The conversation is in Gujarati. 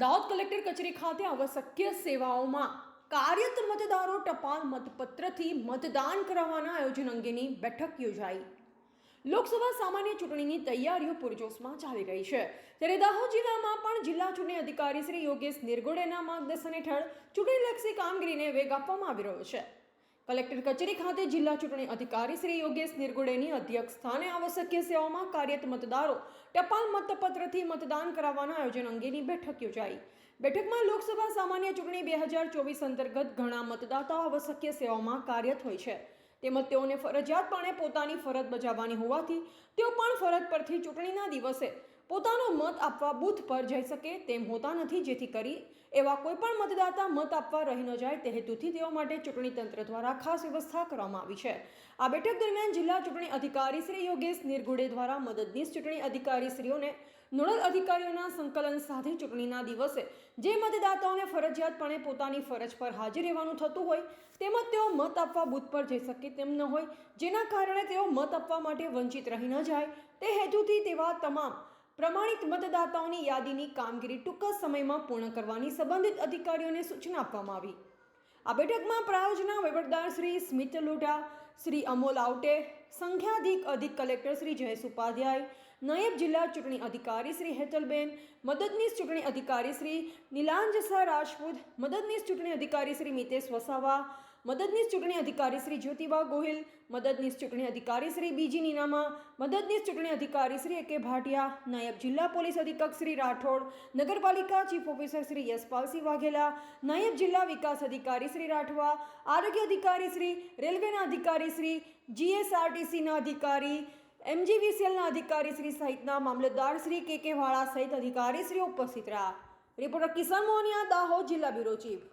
દાહોદ કલેક્ટર કચેરી ખાતે આવશ્યક સેવાઓમાં કાર્યરત મતદારો ટપાલ મતપત્રથી મતદાન કરાવવાના આયોજન અંગેની બેઠક યોજાઈ. લોકસભા સામાન્ય ચૂંટણીની તૈયારીઓ પૂરજોશમાં ચાલી રહી છે. ત્યારે દાહોદ જિલ્લામાં પણ જિલ્લા ચૂંટણી અધિકારી શ્રી યોગેશ નિર્ગોડેના માર્ગદર્શન હેઠળ ચૂંટણીલક્ષી કામગીરીને વેગ આપવામાં આવી રહ્યો છે. કલેક્ટર કચેરી ખાતે જિલ્લા ચૂંટણી અધિકારી શ્રી યોગેશ નિર્ગુડેની અધ્યક્ષ સ્થાને આવશ્યક સેવાઓમાં કાર્યરત મતદારો ટપાલ મતપત્રથી મતદાન કરાવવાના આયોજન અંગેની બેઠક યોજાઈ. બેઠકમાં લોકસભા સામાન્ય ચૂંટણી બે હજાર ચોવીસ અંતર્ગત ઘણા મતદાતાઓ આવશ્યક સેવાઓમાં કાર્યરત હોય છે. તેમજ તેઓને ફરજિયાતપણે પોતાની ફરજ બજાવવાની હોવાથી તેઓ પણ ફરજ પરથી ચૂંટણીના દિવસે પોતાનો મત આપવા બૂથ પર જઈ શકે તેમ હોતા નથી. જેથી કરી એવા કોઈપણ મતદાતા મત આપવા રહી ન જાય તે હેતુથી તેઓ માટે ચૂંટણી તંત્ર દ્વારા ખાસ વ્યવસ્થા કરવામાં આવી છે. આ બેઠક દરમિયાન જિલ્લા ચૂંટણી અધિકારી શ્રી યોગેશ નિર્ગુડે દ્વારા મદદનીશ ચૂંટણી અધિકારી શ્રીઓને નોડલ અધિકારીઓના સંકલન સાથે ચૂંટણીના દિવસે જે મતદાતાઓને ફરજિયાતપણે પોતાની ફરજ પર હાજર રહેવાનું થતું હોય તેમજ તેઓ મત આપવા બૂથ પર જઈ શકે તેમ ન હોય, જેના કારણે તેઓ મત આપવા માટે વંચિત રહી ન જાય. તે હેતુથી તેવા તમામ પ્રમાણિત મતદાતાઓની યાદીની કામગીરી ટૂંક સમયમાં પૂર્ણ કરવાની સંબંધિત અધિકારીઓને સૂચના આપવામાં આવી. આ બેઠકમાં પ્રાયોજના વહીવટદાર શ્રી સ્મિત લોઢા, શ્રી અમોલ આવટે સંખ્યાધિક અધિક કલેક્ટર શ્રી જયેશ ઉપાધ્યાય, નાયબ જિલ્લા ચૂંટણી અધિકારી શ્રી હેતલબેન, મદદનીશ ચૂંટણી અધિકારી શ્રી નીલાંજસા રાજપૂત, મદદનીશ ચૂંટણી અધિકારી શ્રી મિતેશ વસાવા, મદદનીશ ચૂંટણી અધિકારી શ્રી જ્યોતિબા ગોહિલ, મદદનીશ ચૂંટણી અધિકારી શ્રી બીજી નીનામા, મદદનીશ ચૂંટણી અધિકારી શ્રી એ કે ભાટિયા, નાયબ જિલ્લા પોલીસ અધિક્ષક શ્રી રાઠોડ, નગરપાલિકા ચીફ ઓફિસર શ્રી યશપાલસિંહ વાઘેલા, નાયબ જિલ્લા વિકાસ અધિકારી શ્રી રાઠવા, આરોગ્ય અધિકારી શ્રી, રેલવેના અધિકારી શ્રી જીએસઆરટીસીના અધિકારી, એમજીવીસીએલના અધિકારી શ્રી સહિતના મામલતદાર શ્રી કે કે વાળા સહિત અધિકારી શ્રી ઉપસ્થિત રહ્યા. રિપોર્ટર કિશન મોહનિયા, દાહોદ જિલ્લા બ્યુરો ચીફ.